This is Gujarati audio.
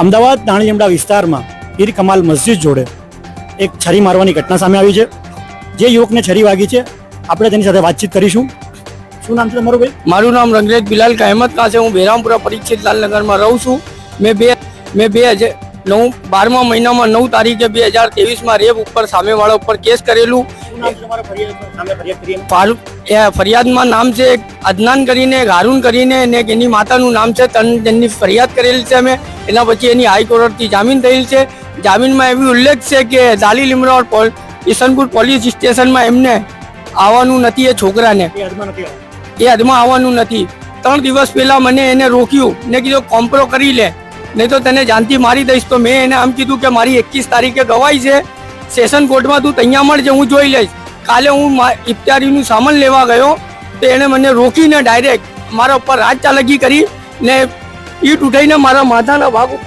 અમદાવાદ દાણીલીમડા વિસ્તારમાં પીર કમાલ મસ્જિદ જોડે એક છરી મારવાની ઘટના સામે આવી છે. જે યુવકને છરી વાગી છે. આપણે તેની સાથે વાતચીત કરીશું. શું નામ છે તમારું ભાઈ? મારું નામ રંગરેજ બિલાલ કાયમત ખાન છે. હું બેરામપુરા પરિચિત લાલનગરમાં રહું છું. મેં બે મેં બે હજાર નવ બારમા મહિનામાં નવ તારીખે બે હજાર ત્રેવીસમાં રેપ ઉપર સામેવાળા ઉપર કેસ કરેલું. ફરિયાદમાં નામ છે એક અદનાન કરીને ગારૂન હારૂન કરીને ને એની માતાનું નામ છે તન જેની ફરિયાદ કરેલી છે અમે. એના પછી એની હાઈકોર્ટથી જામીન થયેલ છે. જામીનમાં એવી ઉલ્લેખ છે કે દાલી લીમરોડ ઈસનપુર પોલીસ સ્ટેશનમાં એમને આવવાનું નથી એ છોકરાને. એ હદમાં આવવાનું નથી. ત્રણ દિવસ પહેલાં મને એને રોક્યું. ને કીધું કોમ્પ્રો કરી લે. નહીં તો તને જાનથી મારી દઈશ. તો મેં એને આમ કીધું કે મારી એકવીસ તારીખે ગવાઈ છે. સેશન કોર્ટમાં તું તૈયાર મળજે હું જોઈ લઈશ. કાલે હું ઇફતારીનું સામાન લેવા ગયો. તો એણે મને રોકીને ડાયરેક્ટ મારા ઉપર રાજ ચાલકી કરી ને ઈટ ઉઠાઈને મારા માથાના ભાગ ઉપર